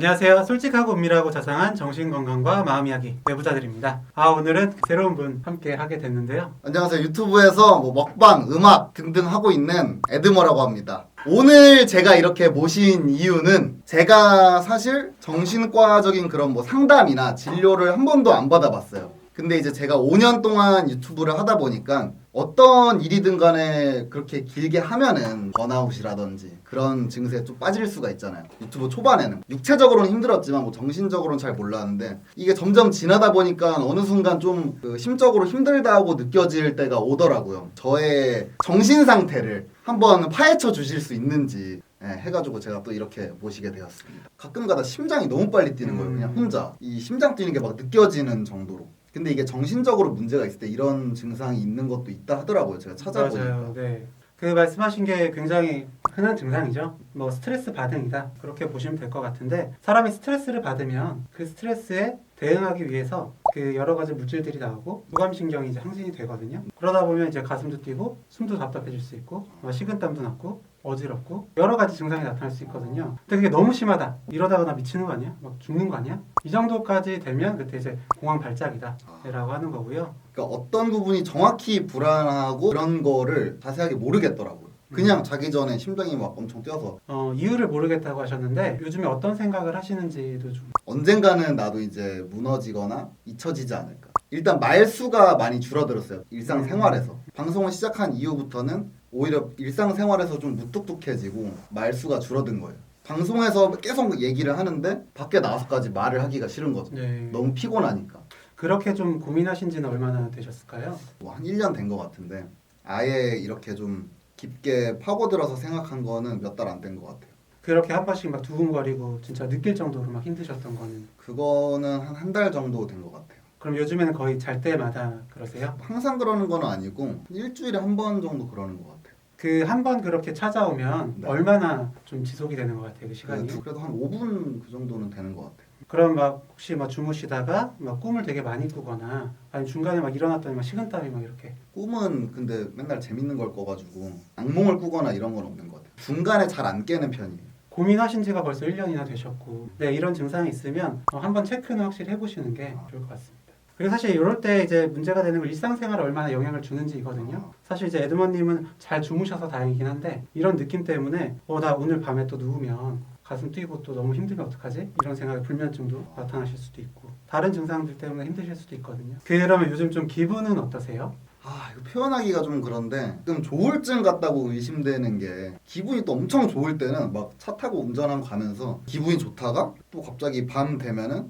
안녕하세요. 솔직하고 은밀하고 자상한 정신건강과 마음 이야기 내부자들입니다. 아 오늘은 새로운 분 함께 하게 됐는데요. 안녕하세요. 유튜브에서 뭐 먹방, 음악 등등 하고 있는 에드머라고 합니다. 오늘 제가 이렇게 모신 이유는 제가 사실 정신과적인 그런 뭐 상담이나 진료를 한 번도 안 받아봤어요. 근데 이제 제가 5년 동안 유튜브를 하다 보니까 어떤 일이든 간에 그렇게 길게 하면은 번아웃이라든지 그런 증세에 좀 빠질 수가 있잖아요. 유튜브 초반에는 육체적으로는 힘들었지만 뭐 정신적으로는 잘 몰랐는데 이게 점점 지나다 보니까 어느 순간 좀 그 심적으로 힘들다고 느껴질 때가 오더라고요. 저의 정신 상태를 한번 파헤쳐 주실 수 있는지 예, 해가지고 제가 또 이렇게 모시게 되었습니다. 가끔가다 심장이 너무 빨리 뛰는 거예요. 그냥 음. 혼자 이 심장 뛰는 게 막 느껴지는 정도로. 근데 이게 정신적으로 문제가 있을 때 이런 증상이 있는 것도 있다 하더라고요. 제가 찾아보니까. 맞아요. 네. 그 말씀하신 게 굉장히 흔한 증상이죠. 뭐 스트레스 반응이다. 그렇게 보시면 될 것 같은데 사람이 스트레스를 받으면 그 스트레스에 대응하기 위해서 그 여러 가지 물질들이 나오고 부감신경이 이제 항진이 되거든요. 그러다 보면 이제 가슴도 뛰고 숨도 답답해질 수 있고 뭐 식은땀도 났고 어지럽고 여러 가지 증상이 나타날 수 있거든요. 근데 그게 너무 심하다. 이러다가 나 미치는 거 아니야? 막 죽는 거 아니야? 이 정도까지 되면 그때 이제 공황 발작이다라고 하는 거고요. 그러니까 어떤 부분이 정확히 불안하고 그런 거를 자세하게 모르겠더라고요. 그냥 자기 전에 심장이 막 엄청 뛰어서 어, 이유를 모르겠다고 하셨는데 요즘에 어떤 생각을 하시는지도 좀 언젠가는 나도 이제 무너지거나 잊혀지지 않을까. 일단 말수가 많이 줄어들었어요. 일상생활에서. 방송을 시작한 이후부터는 오히려 일상생활에서 좀 무뚝뚝해지고 말수가 줄어든 거예요. 방송에서 계속 얘기를 하는데 밖에 나와서까지 말을 하기가 싫은 거죠. 네. 너무 피곤하니까. 그렇게 좀 고민하신 지는 얼마나 되셨을까요? 뭐 한 1년 된 것 같은데 아예 이렇게 좀 깊게 파고들어서 생각한 거는 몇 달 안 된 것 같아요. 그렇게 한 번씩 막 두근거리고 진짜 느낄 정도로 막 힘드셨던 거는 그거는 한 한 달 정도 된 것 같아요. 그럼 요즘에는 거의 잘 때마다 그러세요? 항상 그러는 건 아니고 일주일에 한 번 정도 그러는 것 같아요. 그 한 번 그렇게 찾아오면 네. 얼마나 좀 지속이 되는 것 같아요 그 시간이? 그래도, 그래도 한 5분 그 정도는 되는 것 같아요. 그럼 막 혹시 막 주무시다가 막 꿈을 되게 많이 꾸거나 아니 중간에 막 일어났더니 막 식은땀이 막 이렇게 꿈은 근데 맨날 재밌는 걸 꿔가지고 악몽을 꾸거나 이런 건 없는 것 같아요. 중간에 잘 안 깨는 편이에요. 고민하신 지가 벌써 1년이나 되셨고 네 이런 증상이 있으면 어, 한번 체크는 확실히 해보시는 게 좋을 것 같습니다. 그리고 사실 이럴 때 이제 문제가 되는 건 일상생활에 얼마나 영향을 주는지거든요. 사실 이제 에드먼님은 잘 주무셔서 다행이긴 한데 이런 느낌 때문에 어 나 오늘 밤에 또 누우면 가슴 뛰고 또 너무 힘들면 어떡하지? 이런 생각에 불면증도 나타나실 수도 있고 다른 증상들 때문에 힘드실 수도 있거든요. 그러면 요즘 좀 기분은 어떠세요? 아 이거 표현하기가 좀 그런데 좀 조울증 같다고 의심되는 게 기분이 또 엄청 좋을 때는 막 차 타고 운전하고 가면서 기분이 좋다가 또 갑자기 밤 되면은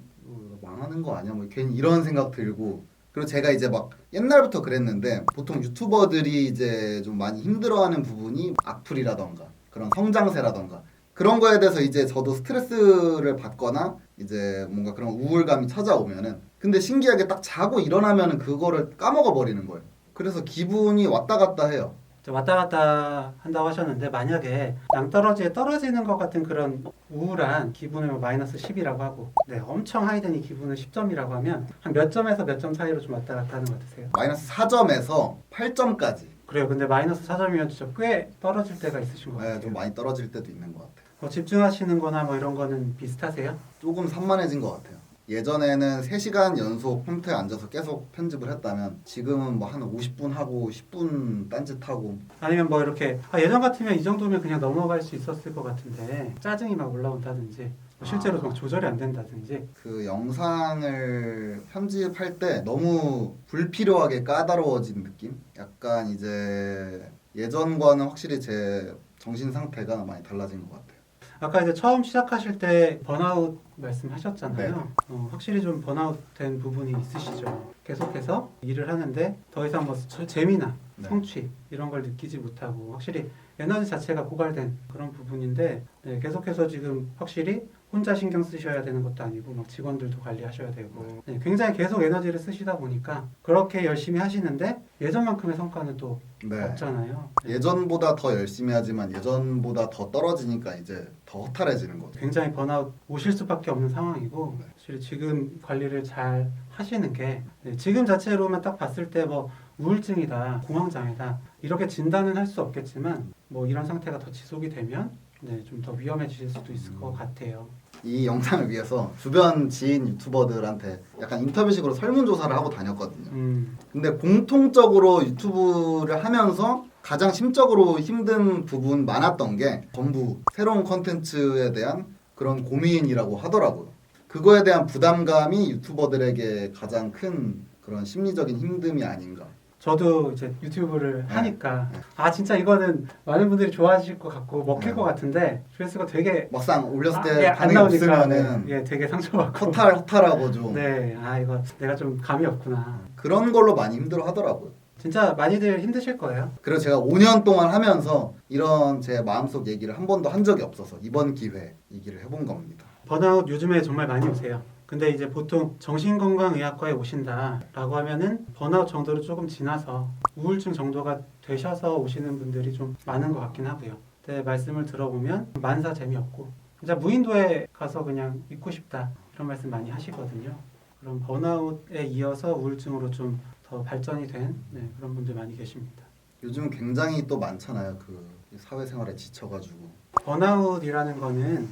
어, 망하는 거 아니야 뭐 괜히 이런 생각 들고 그리고 제가 이제 막 옛날부터 그랬는데 보통 유튜버들이 이제 좀 많이 힘들어하는 부분이 악플이라던가 그런 성장세라던가 그런 거에 대해서 이제 저도 스트레스를 받거나 이제 뭔가 그런 우울감이 찾아오면은 근데 신기하게 딱 자고 일어나면은 그거를 까먹어 버리는 거예요. 그래서 기분이 왔다 갔다 해요. 저 왔다 갔다 한다고 하셨는데 만약에 낭떠러지에 떨어지는 것 같은 그런 우울한 기분을 뭐 마이너스 10이라고 하고 네 엄청 하이든 이 기분을 10점이라고 하면 한 몇 점에서 몇 점 사이로 좀 왔다 갔다 하는 것 같으세요? 마이너스 4점에서 8점까지 그래요 근데 마이너스 4점이면 진짜 꽤 떨어질 때가 있으신 것 네, 같아요 좀 많이 떨어질 때도 있는 것 같아요. 뭐 집중하시는 거나 뭐 이런 거는 비슷하세요? 조금 산만해진 것 같아요. 예전에는 3시간 연속 컴퓨터에 앉아서 계속 편집을 했다면 지금은 뭐 한 50분 하고 10분 딴짓하고 아니면 뭐 이렇게 아, 예전 같으면 이 정도면 그냥 넘어갈 수 있었을 것 같은데 짜증이 막 올라온다든지 뭐 실제로 아. 막 조절이 안 된다든지 그 영상을 편집할 때 너무 불필요하게 까다로워진 느낌? 약간 이제 예전과는 확실히 제 정신 상태가 많이 달라진 것 같아요. 아까 이제 처음 시작하실 때 번아웃 말씀하셨잖아요. 네. 어, 확실히 좀 번아웃 된 부분이 있으시죠. 계속해서 일을 하는데 더 이상 뭐 저- 재미나 네. 성취 이런 걸 느끼지 못하고 확실히 에너지 자체가 고갈된 그런 부분인데 네, 계속해서 지금 확실히 혼자 신경 쓰셔야 되는 것도 아니고 막 직원들도 관리하셔야 되고 네, 굉장히 계속 에너지를 쓰시다 보니까 그렇게 열심히 하시는데 예전만큼의 성과는 또 네. 없잖아요. 네. 예전보다 더 열심히 하지만 예전보다 더 떨어지니까 이제 더 허탈해지는 거죠. 굉장히 번아웃 오실 수밖에 없는 상황이고 네. 사실 지금 관리를 잘 하시는 게 네, 지금 자체로만 딱 봤을 때 뭐 우울증이다 공황장애다 이렇게 진단은 할 수 없겠지만 뭐 이런 상태가 더 지속이 되면 네, 좀 더 위험해질 수도 있을 것 같아요. 이 영상을 위해서 주변 지인 유튜버들한테 약간 인터뷰식으로 설문조사를 하고 다녔거든요. 음, 근데 공통적으로 유튜브를 하면서 가장 심적으로 힘든 부분 많았던 게 전부 새로운 컨텐츠에 대한 그런 고민이라고 하더라고요. 그거에 대한 부담감이 유튜버들에게 가장 큰 그런 심리적인 힘듦이 아닌가. 저도 이제 유튜브를 네. 하니까 네. 아 진짜 이거는 많은 분들이 좋아하실 것 같고 먹힐 네. 것 같은데 조회수가 되게 막상 올렸을 아, 때 예, 안 반응이 없으면은 예, 되게 상처받고 허탈 허탈하고 좀 네, 아 이거 내가 좀 감이 없구나. 그런 걸로 많이 힘들어 하더라고요. 진짜 많이들 힘드실 거예요. 그래서 제가 5년 동안 하면서 이런 제 마음속 얘기를 한 번도 한 적이 없어서 이번 기회에 얘기를 해본 겁니다. 번아웃 요즘에 정말 많이 오세요. 근데 이제 보통 정신건강의학과에 오신다라고 하면은 번아웃 정도를 조금 지나서 우울증 정도가 되셔서 오시는 분들이 좀 많은 것 같긴 하고요. 근데 말씀을 들어보면 만사 재미없고 진짜 무인도에 가서 그냥 있고 싶다 이런 말씀 많이 하시거든요. 그럼 번아웃에 이어서 우울증으로 좀 더 발전이 된 네, 그런 분들 많이 계십니다. 요즘 굉장히 또 많잖아요. 그 사회생활에 지쳐가지고. 번아웃이라는 거는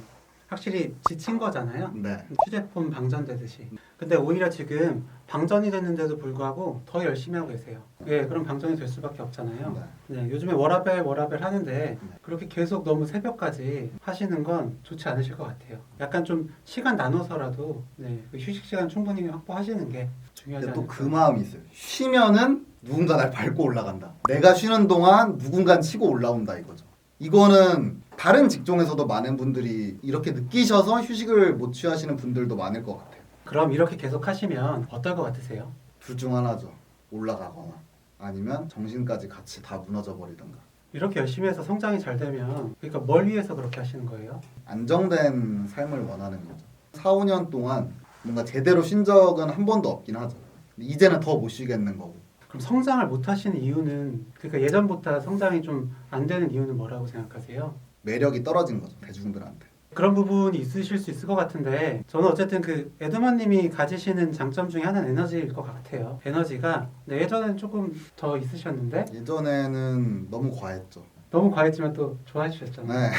확실히 지친 거잖아요. 네. 휴대폰 방전되듯이. 근데 오히려 지금 방전이 됐는데도 불구하고 더 열심히 하고 계세요. 예, 그럼 방전이 될 수밖에 없잖아요. 네. 네, 요즘에 워라벨 워라벨 하는데 그렇게 계속 너무 새벽까지 하시는 건 좋지 않으실 것 같아요. 약간 좀 시간 나눠서라도 네, 그 휴식 시간 충분히 확보하시는 게 중요하지 근데 또. 그 마음이 있어요. 쉬면은 누군가 날 밟고 올라간다. 내가 쉬는 동안 누군가 치고 올라온다 이거죠. 이거는 다른 직종에서도 많은 분들이 이렇게 느끼셔서 휴식을 못 취하시는 분들도 많을 것 같아요. 그럼 이렇게 계속 하시면 어떨 것 같으세요? 둘 중 하나죠. 올라가거나 아니면 정신까지 같이 다 무너져 버리던가. 이렇게 열심히 해서 성장이 잘 되면 그러니까 뭘 위해서 그렇게 하시는 거예요? 안정된 삶을 원하는 거죠. 4, 5년 동안 뭔가 제대로 쉰 적은 한 번도 없긴 하죠. 이제는 더 못 쉬겠는 거고. 그럼 성장을 못 하시는 이유는 그러니까 예전보다 성장이 좀 안 되는 이유는 뭐라고 생각하세요? 매력이 떨어진 거죠. 대중들한테. 그런 부분이 있으실 수 있을 것 같은데 저는 어쨌든 그 에드먼님이 가지시는 장점 중에 하나는 에너지일 것 같아요. 에너지가 네, 예전에는 조금 더 있으셨는데 예전에는 너무 과했죠. 너무 과했지만 또 좋아해 주셨잖아요. 네.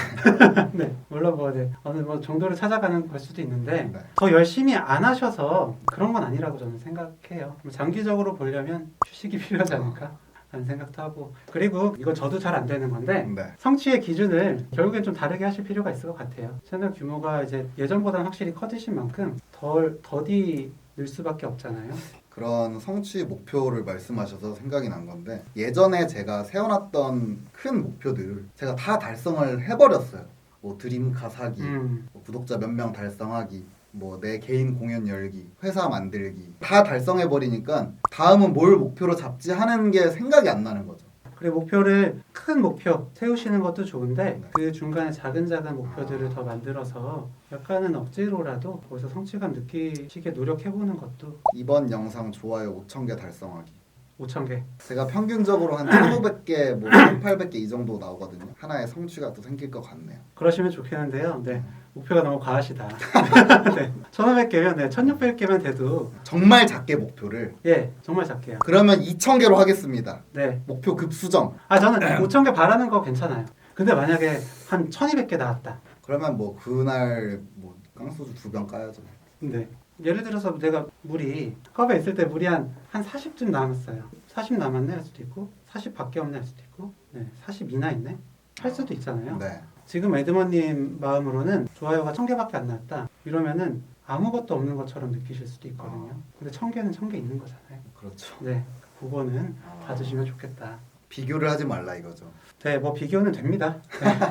네, 물론 뭐 네, 어느 뭐 정도를 찾아가는 걸 수도 있는데 네. 더 열심히 안 하셔서 그런 건 아니라고 저는 생각해요. 장기적으로 보려면 휴식이 필요하지 않을까 하는 생각도 하고 그리고 이건 저도 잘 안 되는 건데 네. 성취의 기준을 결국엔 좀 다르게 하실 필요가 있을 것 같아요. 채널 규모가 이제 예전보다는 확실히 커지신 만큼 덜 더디 늘 수밖에 없잖아요. 그런 성취 목표를 말씀하셔서 생각이 난 건데 예전에 제가 세워놨던 큰 목표들을 제가 다 달성을 해버렸어요. 뭐 드림카 사기, 음, 뭐 구독자 몇 명 달성하기, 뭐 내 개인 공연 열기, 회사 만들기 다 달성해 버리니까 다음은 뭘 목표로 잡지 하는 게 생각이 안 나는 거죠. 목표를 큰 목표 세우시는 것도 좋은데 네. 그 중간에 작은 작은 목표들을 더 만들어서 약간은 억지로라도 거기서 성취감 느끼시게 노력해보는 것도 이번 영상 좋아요 5천 개 달성하기. 5천 개. 제가 평균적으로 한 1,500개, 뭐 1,800개 이 정도 나오거든요. 하나의 성취가 또 생길 것 같네요. 그러시면 좋겠는데요. 네. 목표가 너무 과하시다. 네. 1,500개면 네, 1,600개면 돼도 정말 작게 목표를 예, 정말 작게요. 그러면 2,000개로 하겠습니다. 네. 목표 급수정. 아 저는 5천 개 바라는 거 괜찮아요. 근데 만약에 한 1,200개 나왔다. 그러면 뭐 그날 뭐 깡소주 두 병 까야죠. 네. 예를 들어서 내가 물이 컵에 있을 때 물이 한 한 40쯤 남았어요. 40 남았네 할 수도 있고 40밖에 없네 할 수도 있고 네, 40 이나 있네 할 수도 있잖아요. 네. 지금 에드먼님 마음으로는 좋아요가 1000개밖에 안 나왔다. 이러면은 아무것도 없는 것처럼 느끼실 수도 있거든요. 근데 1000개는 1000개 있는 거잖아요. 그렇죠. 네. 그거는 봐주시면 좋겠다. 비교를 하지 말라 이거죠. 네, 뭐 비교는 됩니다.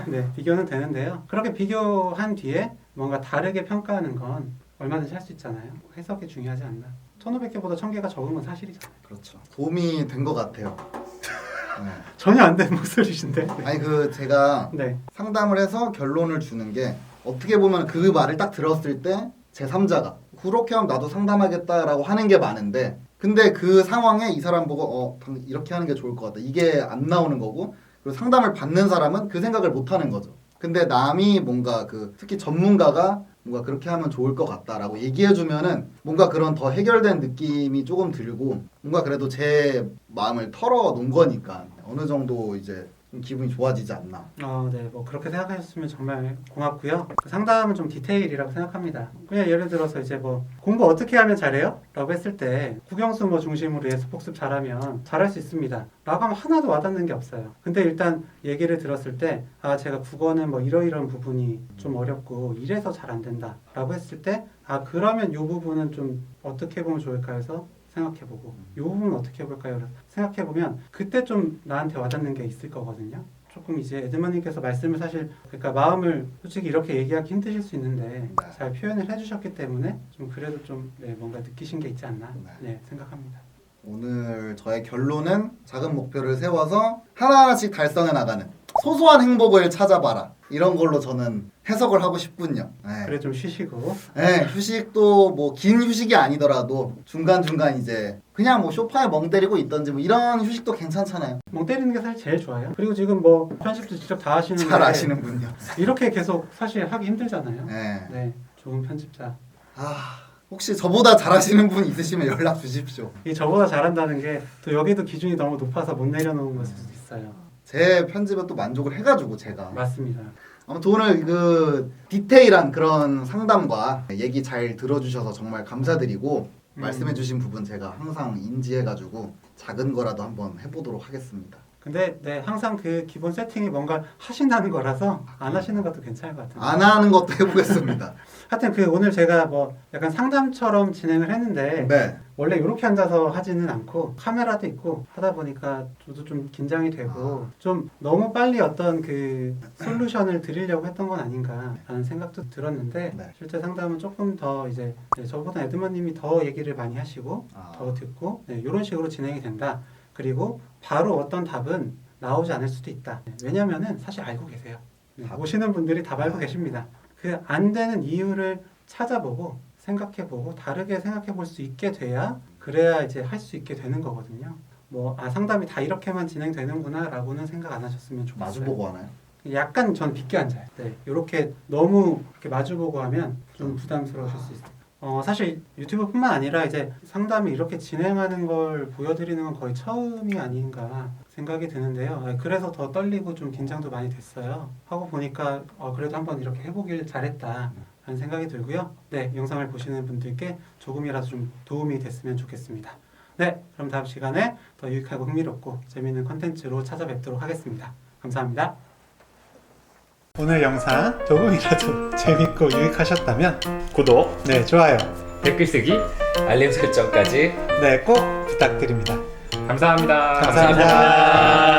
네, 네, 비교는 되는데요. 그렇게 비교한 뒤에 뭔가 다르게 평가하는 건 얼마든지 할 수 있잖아요. 해석이 중요하지 않나. 1,500개보다 1,000개가 적은 건 사실이잖아요. 그렇죠. 도움이 된 것 같아요. 네. 전혀 안 된 목소리신데. 아니 그 제가 네. 상담을 해서 결론을 주는 게 어떻게 보면 그 말을 딱 들었을 때 제 3자가 그렇게 하면 나도 상담하겠다라고 하는 게 많은데 근데 그 상황에 이 사람 보고 어 방- 이렇게 하는 게 좋을 것 같다 이게 안 나오는 거고 그리고 상담을 받는 사람은 그 생각을 못 하는 거죠 근데 남이 뭔가 그 특히 전문가가 뭔가 그렇게 하면 좋을 것 같다라고 얘기해 주면은 뭔가 그런 더 해결된 느낌이 조금 들고 뭔가 그래도 제 마음을 털어 놓은 거니까 어느 정도 이제 좀 기분이 좋아지지 않나. 어, 네, 뭐 그렇게 생각하셨으면 정말 고맙고요. 그 상담은 좀 디테일이라고 생각합니다. 그냥 예를 들어서 이제 뭐 공부 어떻게 하면 잘해요? 라고 했을 때 국영수 뭐 중심으로 예습 복습 잘하면 잘할 수 있습니다. 라고 하면 하나도 와닿는 게 없어요. 근데 일단 얘기를 들었을 때 아, 제가 국어는 뭐 이러이러한 부분이 좀 어렵고 이래서 잘 안 된다. 라고 했을 때 아, 그러면 이 부분은 좀 어떻게 보면 좋을까 해서 생각해보고 이 부분은 어떻게 해볼까요? 그래서 생각해보면 그때 좀 나한테 와닿는 게 있을 거거든요. 조금 이제 에드머님께서 말씀을 사실 그러니까 마음을 솔직히 이렇게 얘기하기 힘드실 수 있는데 네. 잘 표현을 해주셨기 때문에 좀 그래도 좀 네, 뭔가 느끼신 게 있지 않나 네. 네, 생각합니다. 오늘 저의 결론은 작은 목표를 세워서 하나하나씩 달성해 나가는 소소한 행복을 찾아봐라. 이런 걸로 저는 해석을 하고 싶군요. 네. 그래 좀 쉬시고 네, 휴식도 뭐 긴 휴식이 아니더라도 중간중간 이제 그냥 뭐 소파에 멍 때리고 있던지 뭐 이런 휴식도 괜찮잖아요. 멍 때리는 게 사실 제일 좋아요. 그리고 지금 뭐 편집도 직접 다 하시는데 잘 아시는군요. 이렇게 계속 사실 하기 힘들잖아요. 네. 네, 좋은 편집자. 아, 혹시 저보다 잘하시는 분 있으시면 연락 주십시오. 이 저보다 잘한다는 게 또 여기도 기준이 너무 높아서 못 내려놓은 것일 수도 있어요. 제 편집에 또 만족을 해가지고 제가 맞습니다. 아무튼 오늘 그 디테일한 그런 상담과 얘기 잘 들어주셔서 정말 감사드리고 음. 말씀해주신 부분 제가 항상 인지해가지고 작은 거라도 한번 해보도록 하겠습니다. 근데 네 항상 그 기본 세팅이 뭔가 하신다는 거라서 안 하시는 것도 괜찮을 것 같아요. 안 하는 것도 해보겠습니다. 하여튼 그 오늘 제가 뭐 약간 상담처럼 진행을 했는데 네. 원래 이렇게 앉아서 하지는 않고 카메라도 있고 하다 보니까 저도 좀 긴장이 되고 좀 너무 빨리 어떤 그 솔루션을 드리려고 했던 건 아닌가라는 생각도 들었는데 네. 실제 상담은 조금 더 이제 네, 저보다 에드먼님이 더 얘기를 많이 하시고 아. 더 듣고 네, 이런 식으로 진행이 된다. 그리고 바로 어떤 답은 나오지 않을 수도 있다. 네, 왜냐면은 사실 알고 계세요. 네, 답. 오시는 분들이 답 알고 아. 계십니다. 그 안 되는 이유를 찾아보고 생각해보고 다르게 생각해볼 수 있게 돼야 그래야 이제 할 수 있게 되는 거거든요. 뭐 아 상담이 다 이렇게만 진행되는구나라고는 생각 안 하셨으면 좋겠어요. 마주보고 하나요? 약간 전 빗게 앉아요. 네, 이렇게 너무 이렇게 마주보고 하면 좀 부담스러우실 수 있어요. 어, 사실 유튜브뿐만 아니라 이제 상담을 이렇게 진행하는 걸 보여드리는 건 거의 처음이 아닌가 생각이 드는데요. 아, 그래서 더 떨리고 좀 긴장도 많이 됐어요. 하고 보니까 어, 그래도 한번 이렇게 해보길 잘했다. 라는 생각이 들고요. 네, 영상을 보시는 분들께 조금이라도 좀 도움이 됐으면 좋겠습니다. 네, 그럼 다음 시간에 더 유익하고 흥미롭고 재미있는 컨텐츠로 찾아뵙도록 하겠습니다. 감사합니다. 오늘 영상 조금이라도 재밌고 유익하셨다면 구독, 네 좋아요 댓글 쓰기, 알림 설정까지 네 꼭 부탁드립니다 감사합니다. 감사합니다.